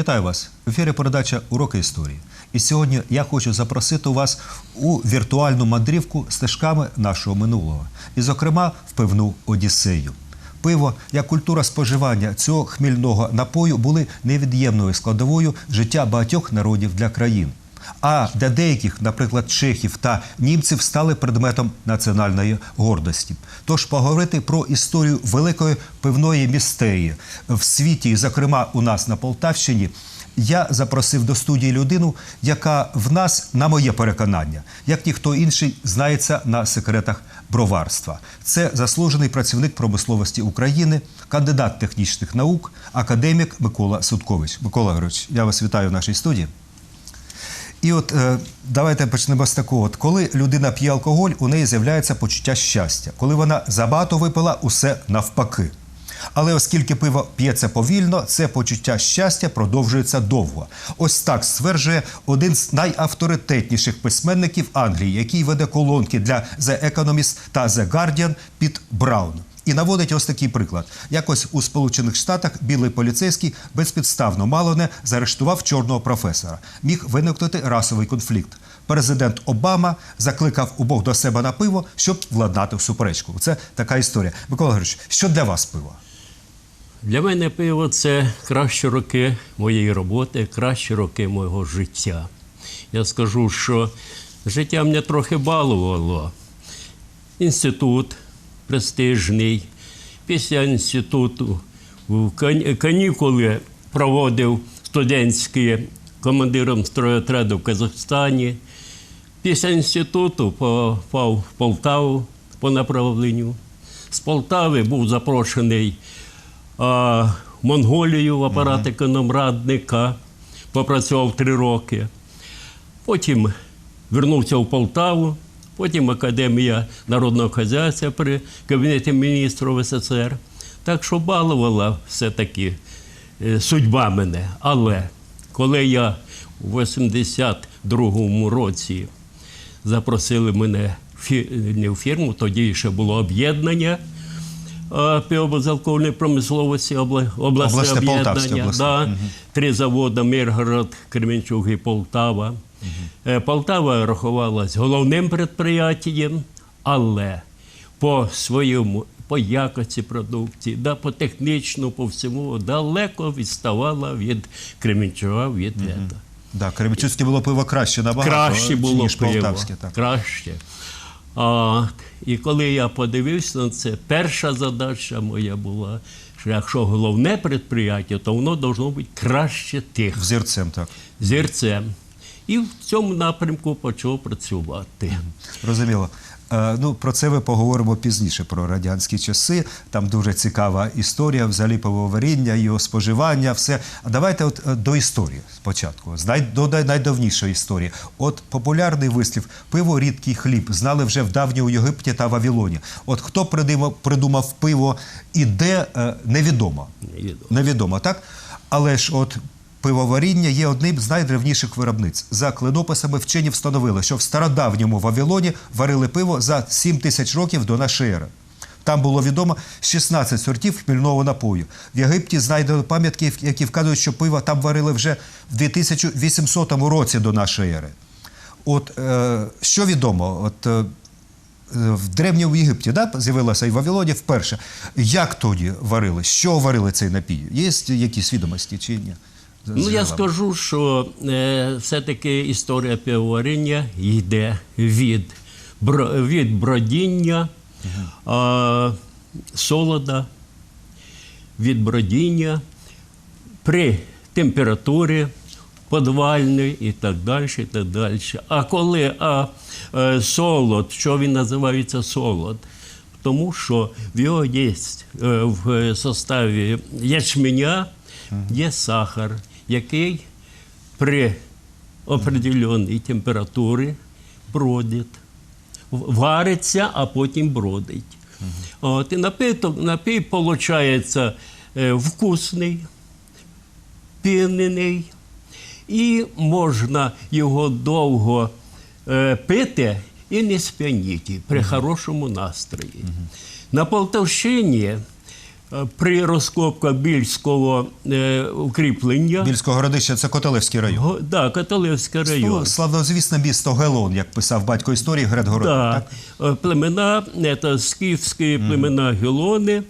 Вітаю вас! В ефірі передача Уроки історії. І сьогодні я хочу запросити вас у віртуальну мандрівку стежками нашого минулого, і, зокрема, в пивну Одіссею. Пиво як культура споживання цього хмільного напою були невід'ємною складовою життя багатьох народів для країн. А для деяких, наприклад, чехів та німців, стали предметом національної гордості. Тож поговорити про історію великої пивної містерії в світі, і, зокрема, у нас на Полтавщині, я запросив до студії людину, яка в нас, на моє переконання, як ніхто інший, знається на секретах броварства. Це заслужений працівник промисловості України, кандидат технічних наук, академік Микола Судкович. Микола Григорович, я вас вітаю в нашій студії. І от е, давайте почнемо з такого. От коли людина п'є алкоголь, у неї з'являється почуття щастя. Коли вона забагато випила, усе навпаки. Але оскільки пиво п'ється повільно, це почуття щастя продовжується довго. Ось так стверджує один з найавторитетніших письменників Англії, який веде колонки для The Economist та The Guardian під Браун. І наводить ось такий приклад. Якось у Сполучених Штатах білий поліцейський безпідставно мало не заарештував чорного професора. Міг виникнути расовий конфлікт. Президент Обама закликав обох до себе на пиво, щоб владнати в суперечку. Це така історія. Микола Григорович, що для вас пиво? Для мене пиво це кращі роки моєї роботи, кращі роки мого життя. Я скажу, що життя мене трохи балувало. Інститут престижний. Після інституту в канікули проводив студентські командиром стройотраду в Казахстані. Після інституту попав в Полтаву по направленню. З Полтави був запрошений а, в Монголію в апарат економрадника, попрацював три роки. Потім вернувся в Полтаву, потім Академія народного хазяйства при Кабінеті міністрів СССР. Так що балувала все-таки е, судьба мене. Але коли я у 82-му році запросили мене не в фірму, тоді ще було об'єднання е, півбазалкової промисловості, обласне Обласне, об'єднання. обласне. Да. Три заводи Миргород, Кременчуг і Полтава. Е, Полтава рахувалась головним предприятієм, але по своєму, по якості продукції, да, по технічному, по всьому далеко відставала від Кременчуга, від mm Да, Кременчуцьке було пиво краще набагато, краще було ніж пиво. полтавське. Так. Краще. А, і коли я подивився на це, перша задача моя була, що якщо головне предприятие, то воно должно бути краще тих Взірцем, так. зірцем. І в цьому напрямку почав працювати. Зрозуміло. Е, Ну, про це ми поговоримо пізніше, про радянські часи. Там дуже цікава історія, взагалі пивоваріння, його споживання, все. А давайте от е, до історії спочатку, до найдавнішої історії. От популярний вислів пиво рідкий хліб знали вже в давньому Єгипті та Вавилоні. От хто придумав, придумав пиво і де е, невідомо. Невідомо. Невідомо, так? Але ж от пивоваріння є одним з найдревніших виробниць. За клинописами вчені встановили, що в стародавньому Вавилоні варили пиво за 7 тисяч років до нашої ери. Там було відомо 16 сортів хмільного напою. В Єгипті знайдено пам'ятки, які вказують, що пиво там варили вже в 2800 році до нашої ери. От е, що відомо? От е, в Древньому Єгипті да, з'явилося і в Вавилоні вперше. Як тоді варили? Що варили цей напій? Є якісь відомості чи ні? Ну, я скажу, що е, все-таки історія пивоваріння йде від, бро, від бродіння, е, солода, від бродіння при температурі подвальної і так далі. і так далі. А коли а, е, солод, що він називається солод? Тому що в його є е, в составі ячменя є сахар, який при определеній температурі бродить, вариться, а потім бродить. От, і напій, напій виходить вкусний, пінений, і можна його довго е, пити і не сп'яніти при хорошому настрої. На Полтавщині е, при розкопках більського е, укріплення. Більського городища це Котелевський район. Го- Да, Католицький район. Славнозвісне місто Гелон, як писав батько історії Грет Городин. Да. Так? Е, Племена, це скіфські племена Гелони.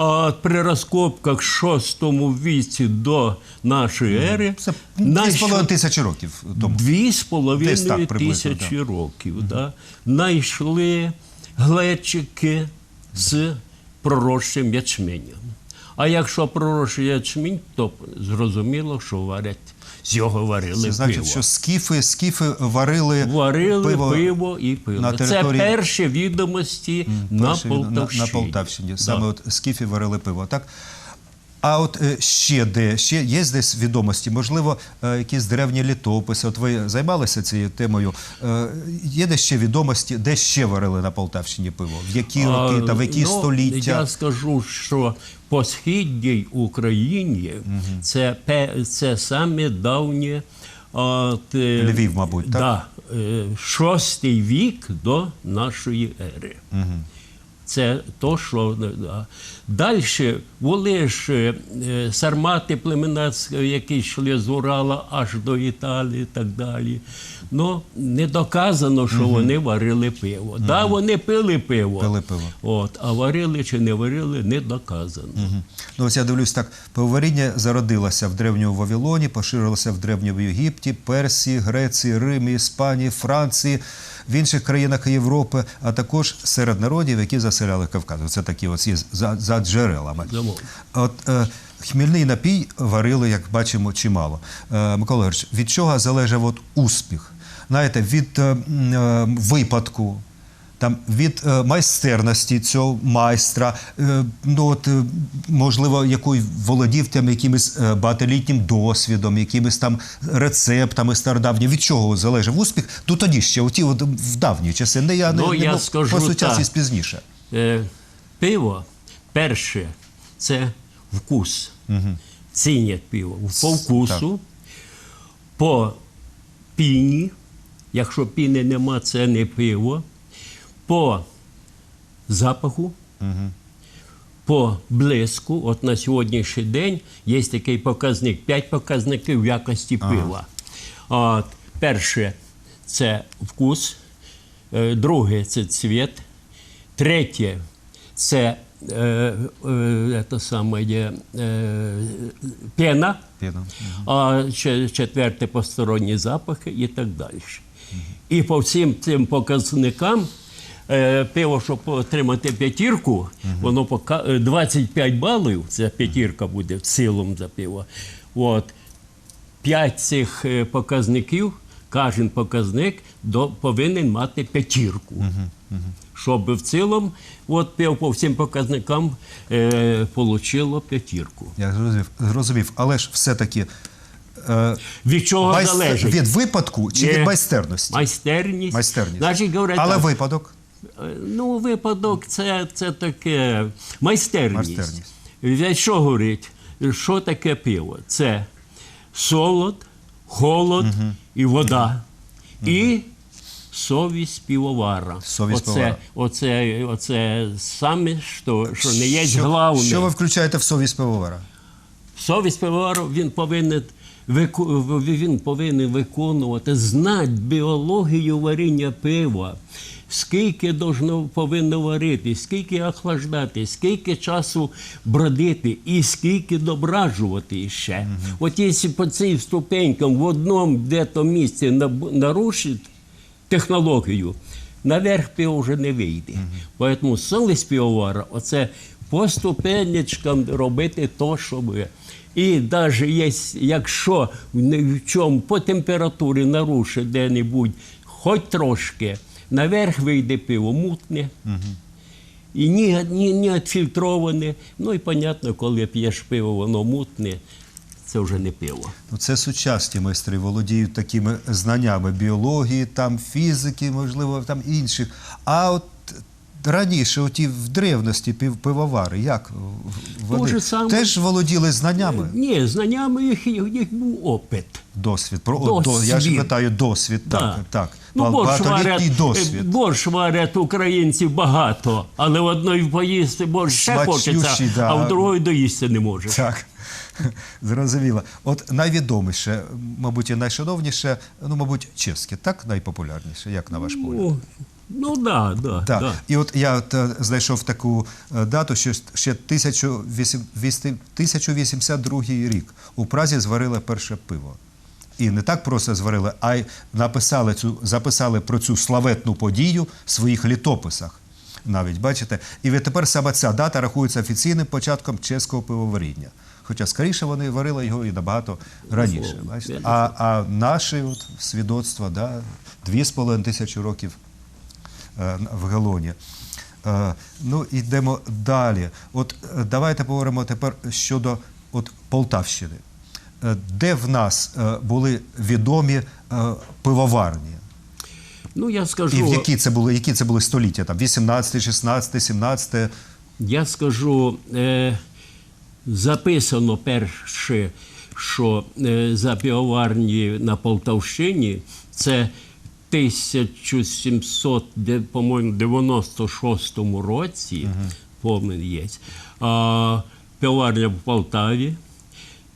А при розкопках 6 віці до нашої ери Це знайшли- 2,5 тисячі років тому. Дві з Десь половиною так приблизно, тисячі років. Да. Знайшли глечики з пророщим ячменем. А якщо пророщий ячмінь, то зрозуміло, що варять, з його варили Це значить, пиво. що скіфи, скіфи варили, Варили пиво, і пиво. на території- Це перші відомості на перші на, Полтавщині. на Полтавщині. Да. Саме от скіфи варили пиво. Так? А от е, ще де ще є десь відомості, можливо, е, якісь древні літописи. От ви займалися цією темою. Е, Є де ще відомості, де ще варили на Полтавщині пиво? В які роки та в які ну, століття? Я скажу, що по східній Україні це, пе- це саме давнє. От, Львів, мабуть, так? Да, шостий вік до нашої ери. Це то, що далі були ж е, сармати племена, які йшли з Урала аж до Італії і так далі. Ну, не доказано, що вони варили пиво. Так, да, вони пили пиво. Пили пиво. От, а варили чи не варили, не доказано. Ну, ось я дивлюсь так, пивоваріння зародилося в древньому Вавилоні, поширилося в древньому Єгипті, Персії, Греції, Римі, Іспанії, Франції, в інших країнах Європи, а також серед народів, які заселяли Кавказ. Це такі оці за, за джерелами. От е, хмільний напій варили, як бачимо, чимало. Е, Микола Георгійович, від чого залежав от успіх? Знаєте, від е, е, випадку, там, від е, майстерності цього майстра, е, ну, от, е, можливо, якою володів там якимось е, багатолітнім досвідом, якимись там рецептами стародавніми. Від чого залежав успіх? Ну тоді ще, оті, от, в давні часи. Не я Ну, не, не я ну, скажу по сучасність пізніше. Е, пиво перше це вкус. Цінять пиво. По вкусу, по піні. Якщо піни нема, це не пиво. По запаху, по блиску. От на сьогоднішній день є такий показник, п'ять показників в якості пива. От, перше це вкус, е, друге це цвіт, третє це е, е, це саме е, пена, Піна. а четверте посторонні запахи і так далі. І по всім цим показникам е, пиво, щоб отримати п'ятірку, воно пока, е, 25 балів, це п'ятірка буде в цілому за пиво. От. П'ять цих е, показників, кожен показник до, повинен мати п'ятірку. Щоб в цілому, от пив по всім показникам е, получило п'ятірку. Я зрозумів, зрозумів. але ж все-таки е, Від чого залежить? від випадку чи Є від майстерності? Майстерність. Майстерність. Значить, говорять, Але так, випадок. Е, ну, випадок це, це таке майстерність. Майстерність. Від що говорить? Що таке пиво? Це солод, холод і вода. І совість пивовара. Совість оце, пивовара. Оце, оце саме, що, що не є Що- головне. Що ви включаєте в совість пивовара? Совість пивовару він повинен він повинен виконувати, знати біологію варіння пива, скільки должно, повинно варити, скільки охлаждати, скільки часу бродити і скільки дображувати ще. От якщо по цим ступенькам в одному де-то місці нарушить технологію, наверх пиво вже не вийде. Тому совість пивовара – оце по ступенечкам робити то, що ви. І навіть якщо в чому по температурі нарушить де-небудь, хоч трошки, наверх вийде пиво мутне. І ні, ні, ні відфільтроване. Ну і понятно, коли п'єш пиво, воно мутне, це вже не пиво. Ну, це сучасні майстри володіють такими знаннями біології, там фізики, можливо, там інших. А от раніше, оті в древності пивовари, як вони же саме. теж володіли знаннями? Ні, знаннями їх, їх був опит. Досвід. Про, о, до, я ж Досвід. питаю досвід. Так, Да. так. Ну, Ба- борщ варять, е, досвід. борщ варять українців багато, але в одної поїсти борщ ще Смачнющий, хочеться, да. а в другої доїсти не може. Так, зрозуміло. От найвідоміше, мабуть, і найшановніше, ну, мабуть, чеське, так найпопулярніше, як на ваш погляд? Ну, ну да, да, Так. да. І от я от, е, знайшов таку е, дату, що ще 1008 1082 рік у Празі зварили перше пиво. І не так просто зварили, а й написали цю, записали про цю славетну подію в своїх літописах. Навіть бачите, і відтепер саме ця дата рахується офіційним початком чеського пивоваріння. Хоча скоріше вони варили його і набагато раніше. Бачите? А, а наші от свідоцтва, да, дві з половиною тисячі років в Галоні. Е, Ну, йдемо далі. От е, давайте поговоримо тепер щодо от, Полтавщини. Е, Де в нас е, були відомі е, пивоварні? Ну, я І в які це були, які це були століття? Там 18, 16, 17? я скажу, е, записано перше, що е, за півоварні на Полтавщині це 1700, де, по-моєму, 96 році, помин є, а, півоварня в Полтаві,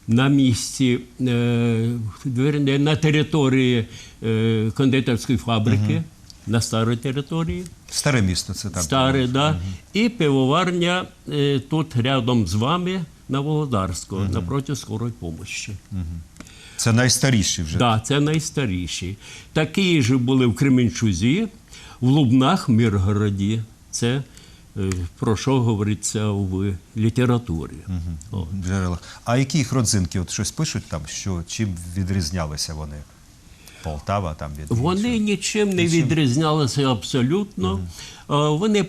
на місці, е, на території е, кондитерської фабрики, на старій території. Старе місто це так. Старе, да. І пивоварня е, тут рядом з вами на Володарського, напроти скорої помощі. Це найстаріші вже. Да, це найстаріші. Такі ж були в Кременчузі, в Лубнах, Миргороді. Це е, про що говориться в літературі. О. джерелах. А які їх родзинки? От щось пишуть там, що чим відрізнялися вони? Полтава там від Вони нічим не відрізнялися абсолютно. А, Вони е,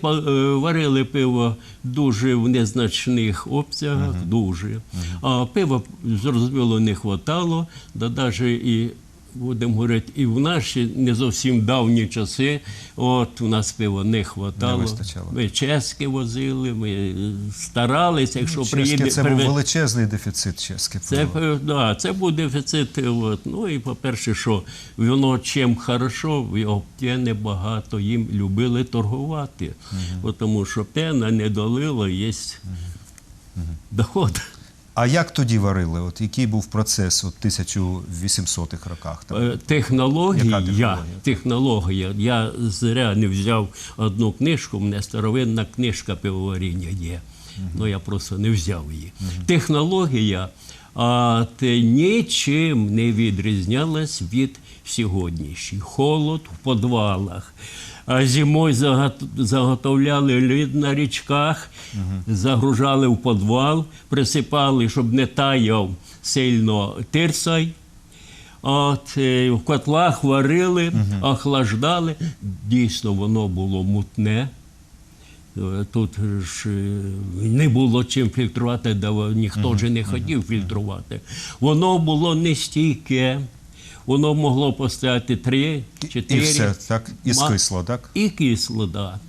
варили пиво дуже в незначних обсягах, дуже. А пива, зрозуміло, не хватало, да навіть і. Будемо говорити, і в наші не зовсім давні часи, от у нас пива не хватало. Не вистачало. Ми чеське возили, ми старалися, якщо Чеське приїде. це був величезний дефіцит чеське це, пиво. да, це був дефіцит. От. Ну і по-перше, що воно чим хорошо, його п'яне багато, їм любили торгувати. Тому що п'яна не долила, є доход. А як тоді варили? От який був процес у 1800-х роках? Там? Е, Технологія, технологія? технологія. Я зря не взяв одну книжку, у мене старовинна книжка пивоваріння є. Ну я просто не взяв її. Технологія а, те, нічим не відрізнялась від сьогоднішньої. Холод в підвалах. А зимою заготовляли лід на річках, загружали в підвал, присипали, щоб не таяв сильно тирсай. От е, в котлах варили, охлаждали. Дійсно, воно було мутне. Е, Тут ж е, не було чим фільтрувати, ніхто ж не хотів фільтрувати. Воно було нестійке, воно могло постояти три, І чотири. все, так? І скисло, так? І кисло, так. Да.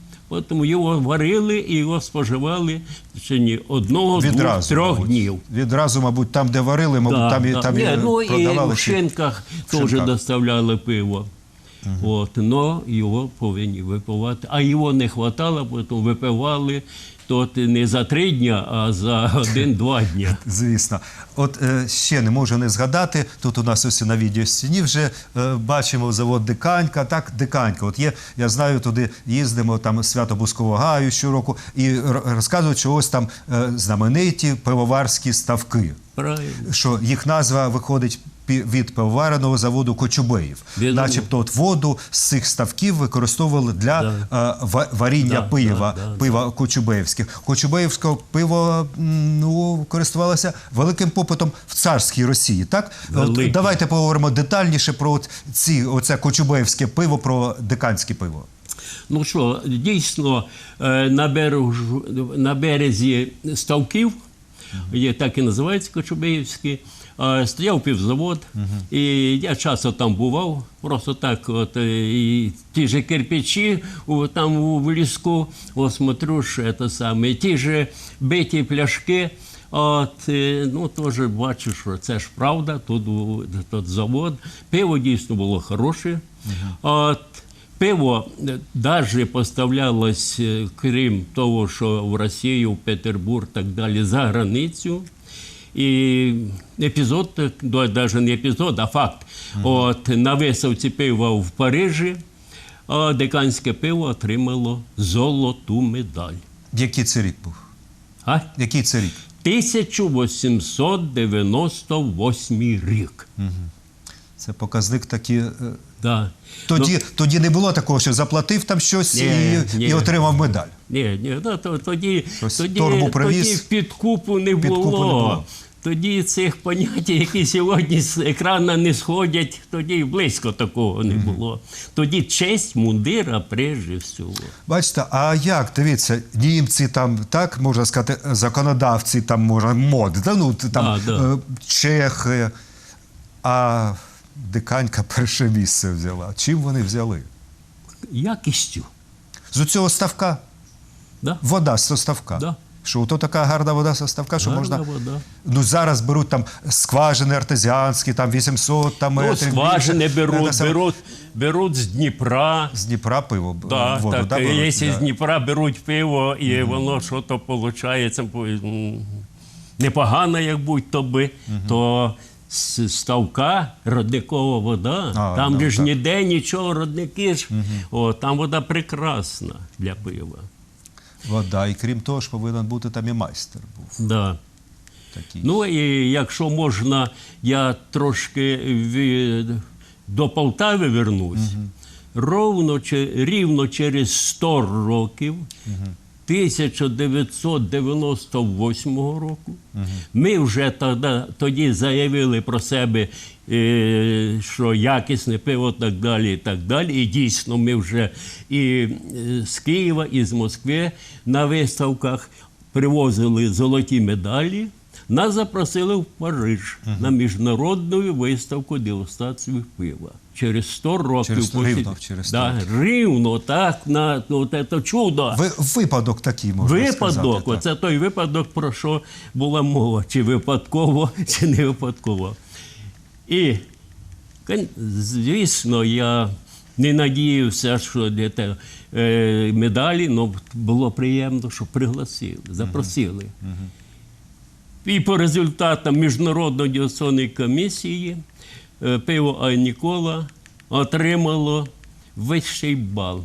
Тому його варили і його споживали в течение одного, двох, трьох мабуть. дів. Відразу, мабуть, там, де варили, мабуть, Да, там, і, да. там і Ні, ну і в чи- шинках теж шинках. доставляли пиво. От, но його повинні випивати. А його не вистачало, тому випивали то не за три дня, а за один-два дня. Звісно. От е, ще не можу не згадати. Тут у нас ось на відеостіні вже е, бачимо завод Диканька. Так, Диканька. От є, я знаю, туди їздимо, там свято Бускового гаю щороку, і розказують, що ось там е, знамениті пивоварські ставки. Правильно. Що їх назва виходить від пивовареного заводу Кочубеїв. Відомо. Начебто от воду з цих ставків використовували для е, ва- варіння Да, пива, да, да, пива Кочубеївських. Кочубеївського пиво ну, користувалося великим попитом в царській Росії. Так? От, давайте поговоримо детальніше про от ці, оце Кочубеївське пиво, про диканське пиво. Ну що, дійсно, е, на, бережу, на березі ставків, є так і називається Кочубеївський, стояв півзавод, і я часто там бував, просто так, от, е, і ті ж кирпичі там в ліску, от смотрю, що це саме, ті ж биті пляшки, От, е, ну, теж бачу, що це ж правда, тут, тут завод. Пиво дійсно було хороше. От, пиво навіть поставлялось, е, крім того, що в Росію, в Петербург так далі, за границю. І епізод, навіть не епізод, а факт. От, на виставці пива в Парижі а деканське пиво отримало золоту медаль. Який це рік був? А? Який це рік? 1898 рік. Це показник такий. е, Да. Тоді, Ну, тоді не було такого, що заплатив там щось Ні, і, ні. і отримав медаль. Ні, ні, ну, то, тоді, Щось тоді, тоді підкупу не підкупу не було. було. Тоді цих понять, які сьогодні з екрана не сходять, тоді близько такого не було. Тоді честь мундира прежде всього. Бачите, а як дивіться, німці там, так можна сказати, законодавці там можна мод, да, ну там Да, да. е, чехи, а диканька перше місце взяла. Чим вони взяли? Якістю. З цього ставка? Да? Вода з ставка. Да. Що то така гарна вода з ставка, що Гарна можна. вода. Ну зараз беруть там скважини артезіанські, там 800 там Ну, метрів. скважини більше. Беруть, беруть, беруть з Дніпра. З Дніпра пиво Да, воду, так, да, беруть? якщо Да. з Дніпра беруть пиво, і воно що то виходить непогано, як будь-то би, то з ставка родникова вода, А, там да, же ж так. ніде нічого, родники ж, о, там вода прекрасна для пива. Вода. І крім того ж, повинен бути там і майстер був Да. такий. Ну і якщо можна, я трошки від, до Полтави вернусь. Ровно, че- рівно через 100 років, 1998 року, ми вже тоді, тоді заявили про себе, е, що якісне пиво так далі, і так далі. І дійсно ми вже і е, з Києва, і з Москви на виставках привозили золоті медалі. Нас запросили в Париж на міжнародну виставку дегустації пива. Через 100 років. Через- після- рівно через 100 да, рівно, так, на ну, це чудо. Ви, випадок такий можна Випадок, сказати. так. оце той випадок, про що була мова, чи випадково, чи не випадково. І, звісно, я не надіявся, що для те, е, медалі, але було приємно, що пригласили, запросили. І по результатам міжнародної діосонної комісії е, пиво Айнікола отримало вищий бал.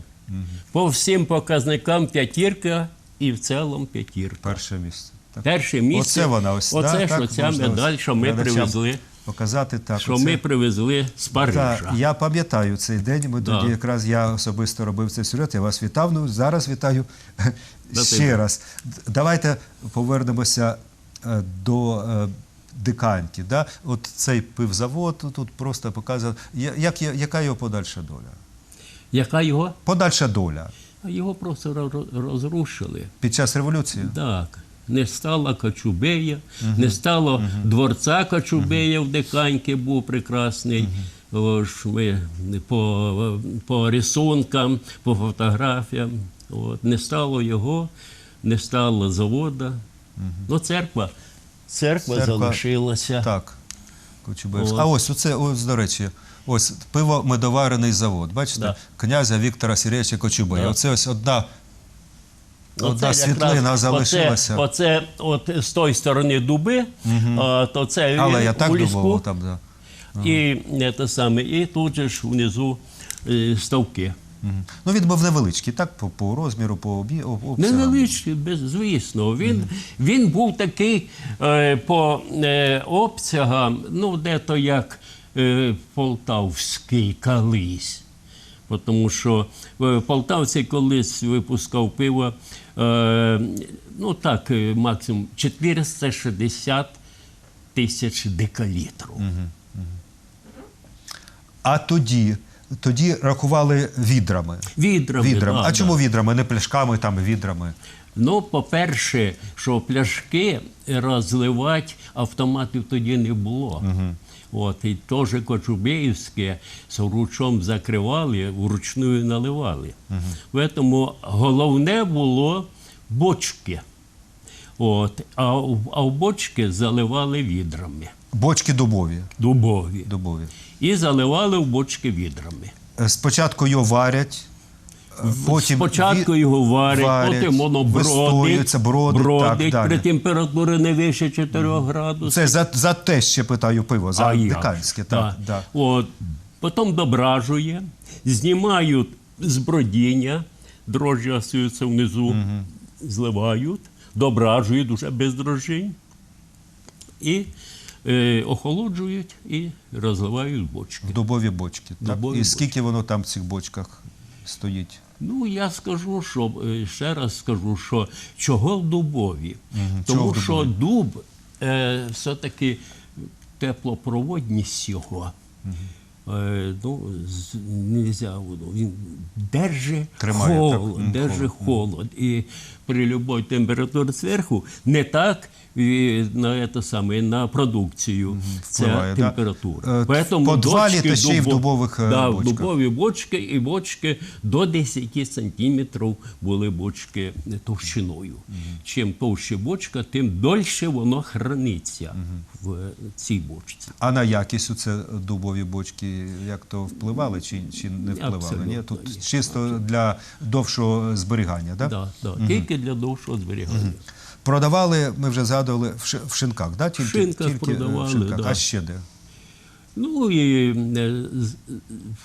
По всім показникам п'ятірка і в цілому п'ятірка. Перше місце. Так. Перше місце. Оце вона ось. Оце да, що так, ця медаль, що ми привезли. Показати так. Що оце. ми привезли з Парижа. Так, я пам'ятаю цей день. Ми Да. тоді якраз я особисто робив цей сюжет. Я вас вітав. Ну зараз вітаю Да, ще раз. Давайте повернемося до е, диканьки. Да? От цей пивзавод тут просто показав. Я- Як, яка його подальша доля? Яка його? Подальша доля його просто розрушили. під час революції. Так. Не стало Кочубея, не стало дворця Кочубея в Диканьки був прекрасний. О, ж ми по, по рисункам, по фотографіям. От. Не стало його, не стало завода. Ну, церква. Церква, Церква, залишилася. Так. От. А ось оце, ось, до речі, ось пиво-медоварений завод. Бачите? Да. Князя Віктора Сергійовича Кочубея. Да. Оце ось одна, одна світлина залишилася. Оце, оце от з тої сторони дуби, а, то це він Але я так думав, там, да. І, е, те саме, і тут же ж внизу е, ставки. Ну, він був невеличкий, так, по, по розміру, по обі... обсягам. Невеличкий, без, звісно. Він, він був такий е, по е, обсягам, ну, де-то як е, полтавський колись. Тому що е, полтавці колись випускав пиво, е, ну так, е, максимум 460 тисяч декалітрів. А тоді, тоді рахували відрами. Відрами. Відрами. да, а да. чому відрами? Не пляшками, там відрами. Ну, по-перше, що пляшки розливати автоматів тоді не було. От, і теж Кочубеївське з ручом закривали, вручну наливали. Тому головне було бочки. От, а, в- а в бочки заливали відрами Бочки дубові. дубові. дубові. І заливали в бочки відрами. Е, Спочатку його варять, е, потім Спочатку його варять, потім воно бродить, бродить, бродить так, при далі. температурі не вище 4 градусів. Це за, за те ще питаю пиво, за диканське. Так, Да. да. От. Потім дображує, знімають з бродіння, дрожжі остаються внизу, зливають, дображують уже без дрожжень і е, охолоджують і розливають бочки. В дубові бочки. Так? Дубові І бочки. скільки воно там в цих бочках стоїть? Ну, я скажу, що е, ще раз скажу, що чого в дубові? Тому чого в що дуб е, все-таки теплопроводність його. Е, ну, нельзя, воно, він держить холод, Мгм, держить холод. І при будь-якій температурі зверху не так на, це саме, на продукцію впливає, ця да? температура. Е, Поэтому в підвалі бочки та ще й в дубо- дубових, да, бочках. дубові бочки і бочки до 10 сантиметрів були бочки товщиною. Чим товще бочка, тим дольше воно храниться в цій бочці. А на якість у це дубові бочки як то впливали чи, чи не впливали? Абсолютно Ні? Тут чисто для довшого зберігання, так? Да, да. Тільки для довшого зберігання. Продавали, ми вже згадували, в шинках, да? тільки, шинках тільки е, продавали, в шинках. да. А ще де? Ну і е,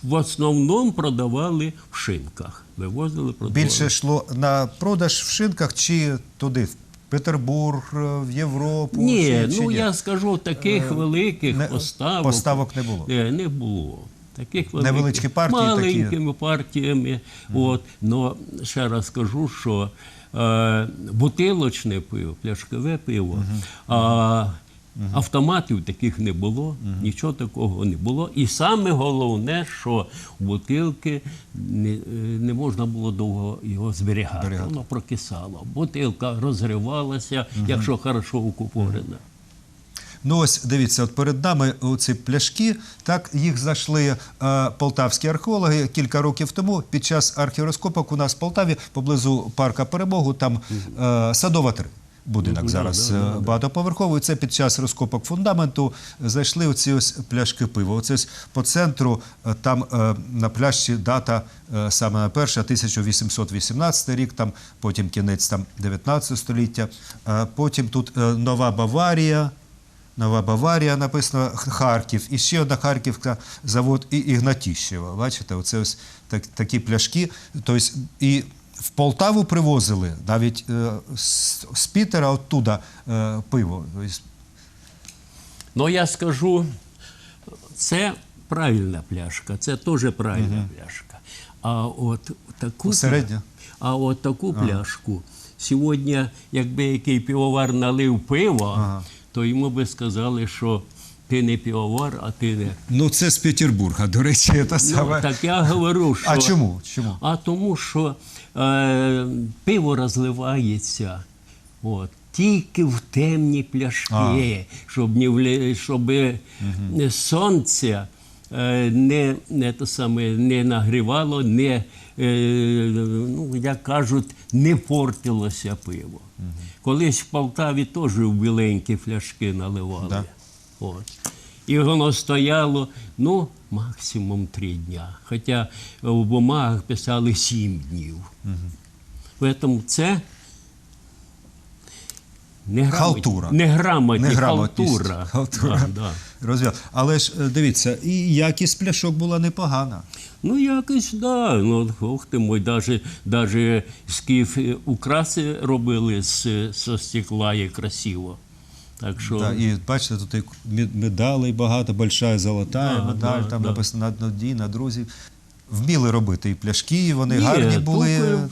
в основному продавали в шинках. Вивозили, продавали. Більше йшло на продаж в шинках чи туди, в Петербург, е, в Європу? Ні, чи, чи ну ні? я скажу, таких великих не- поставок, поставок не було? Не було. Таких великих, Невеличкі партії такі? маленькими партіями. От. Но ще раз скажу, що е, бутилочне пиво, пляшкове пиво, а автоматів таких не було, нічого такого не було. І саме головне, що бутилки не, е, не можна було довго його зберігати. Воно прокисало. Бутилка розривалася, якщо хорошо укупорена. Ну ось дивіться, от перед нами ці пляшки. Так їх знайшли е, полтавські археологи кілька років тому. Під час архіроскопок у нас в Полтаві поблизу парка Перемогу, там е, садова 3. Будинок зараз да, да, е, да, багатоповерховий. Це під час розкопок фундаменту знайшли оці ось пляшки пива. Оце ось по центру е, там е, на пляшці дата саме на перша 1818 рік, там потім кінець там 19 століття. Потім тут Нова Баварія. Нова Баварія написано Харків. І ще одна Харківка, завод і Ігнатіщева. Бачите, оце ось так, такі пляшки. Тобто, і в Полтаву привозили навіть е, з, з Пітера оттуда е, пиво. Тобто, Ну, я скажу, це правильна пляшка, це теж правильна пляшка. А от таку, Середня? а от таку пляшку сьогодні, якби який півовар налив пиво, то йому би сказали, що ти не півовар, а ти не. Ну, це з Петербурга, до речі, це Ну, так я говорю, що. А чому? чому? А тому, що е, пиво розливається от, тільки в темні пляшки, щоб, не влі, щоб сонце е, не, не, те саме, не нагрівало, не, е, ну, як кажуть, не портилося пиво. Колись в Полтаві теж в біленькі фляшки наливали. Да. От. І воно стояло, ну, максимум три дня. Хоча в бумагах писали сім днів. Угу. Тому це неграмотність. Халтура. Неграмотність. халтура. Халтура. Да, да. Розв'яз. Але ж е, дивіться, і якість пляшок була непогана. Ну, якось, да. Ну, ох ти мой, даже, даже скіф е, украси робили з, з стекла і красиво. Так що, Да, і бачите, тут і медалей багато, большая золота, Да, медаль, да, там да. написано на дні, на друзі. Вміли робити і пляшки, вони Ні, гарні були. е,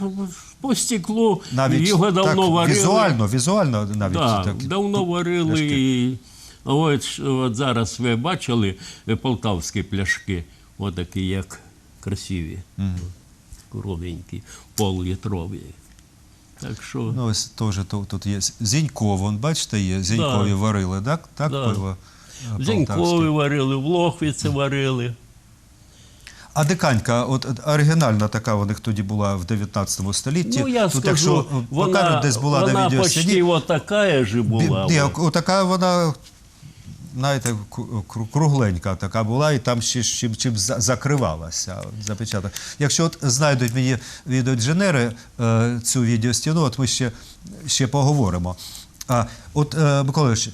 по стеклу Навіть його давно так, варили. візуально, візуально навіть Так, так. давно варили. пляшки. А от, от зараз ви бачили е, полтавські пляшки, отакі, як красиві, кругленькі, полулітрові. Так що, Ну, ось теж тут, є Зінько, вон, бачите, є, Зінькові Да. варили, так? Так, Да. пиво? е, полтавське. варили, в Лохвиці варили. А диканька, от оригінальна така у них тоді була в 19 столітті. Ну, я Тут, скажу, якщо вона, покажуть, десь була вона на відео почти от така ж була. Ні, отака вона, знаєте, кру- кру- кругленька така була, і там ще чим, чим закривалася. Запечаток. Якщо от знайдуть мені відеоінженери е, цю відеостіну, от ми ще, ще поговоримо. А, от, е, Миколаївич,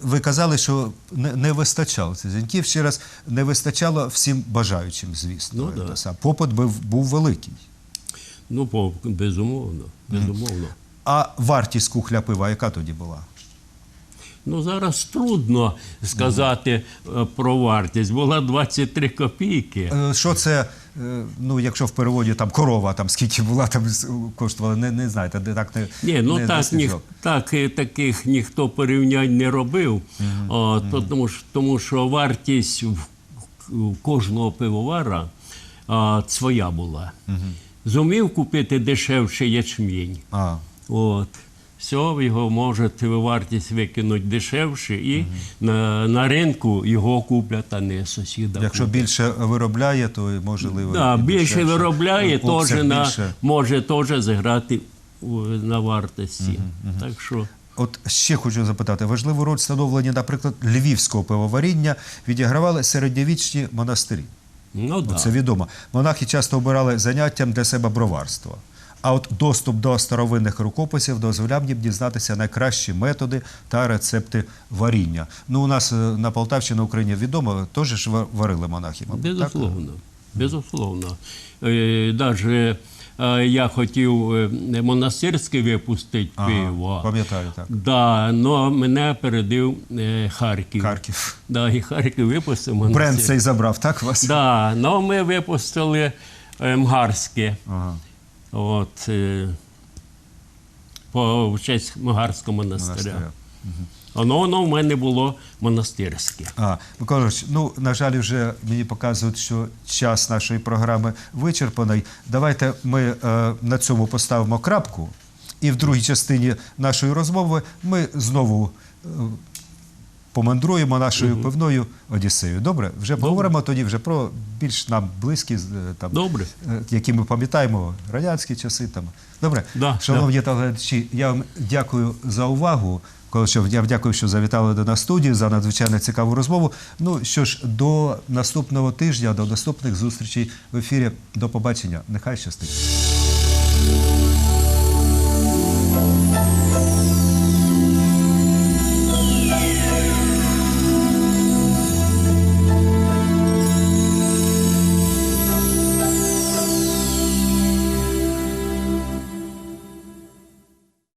ви казали, що не, не вистачало цих дзвінків. Ще раз, не вистачало всім бажаючим, звісно. Ну, да. Попит був, був великий. Ну, безумовно, безумовно. А вартість кухля пива, яка тоді була? Ну, зараз трудно сказати е, про вартість. Була 23 копійки. Е, Що це, е, ну, якщо в переводі там корова, там скільки була, там коштувала, не, не знаєте, де так не Ні, ну не так, ніх, так таких ніхто порівнянь не робив, О, то, тому, що, тому що вартість в, кожного пивовара а, своя була. Зумів купити дешевший ячмінь. А, От. Все, його можете ви вартість викинути дешевше, і на, на ринку його куплять, а не сусіда. якщо куплять. більше виробляє, то можливо. Да, більше дешевше. виробляє, теж на, може теж зіграти на вартості. Так що От ще хочу запитати, важливу роль встановлення, наприклад, львівського пивоваріння відігравали середньовічні монастирі. ну да. Це відомо. Монахи часто обирали заняттям для себе броварство. А от доступ до старовинних рукописів дозволяв їм дізнатися найкращі методи та рецепти варіння. Ну, у нас е, на Полтавщині, на Україні відомо, теж ж ва- варили монахи. мабуть, так? Безусловно. Безусловно. Е, е, я хотів монастирське випустити Ага, пиво. пам'ятаю, так. Да, но мене передив Харків. Харків. Да, і Харків випустив монастир. Бренд цей забрав, так вас? Да, но ми випустили Мгарське. Ага. От, е, по в честь Мгарського монастиря. монастиря. Воно, воно в мене було монастирське. А, Миколаївич, ну, на жаль, вже мені показують, що час нашої програми вичерпаний. Давайте ми е, на цьому поставимо крапку. І в другій частині нашої розмови ми знову е, помандруємо нашою пивною Одіссею. Добре? Вже поговоримо тоді вже про більш нам близькі, е, там, Добре. е, які ми пам'ятаємо, радянські часи. Там. Добре, Да, шановні телеглядачі, я вам дякую за увагу. Колишов, я дякую, що завітали до нас в студію за надзвичайно цікаву розмову. Ну що ж, до наступного тижня, до наступних зустрічей в ефірі. До побачення. Нехай щастить.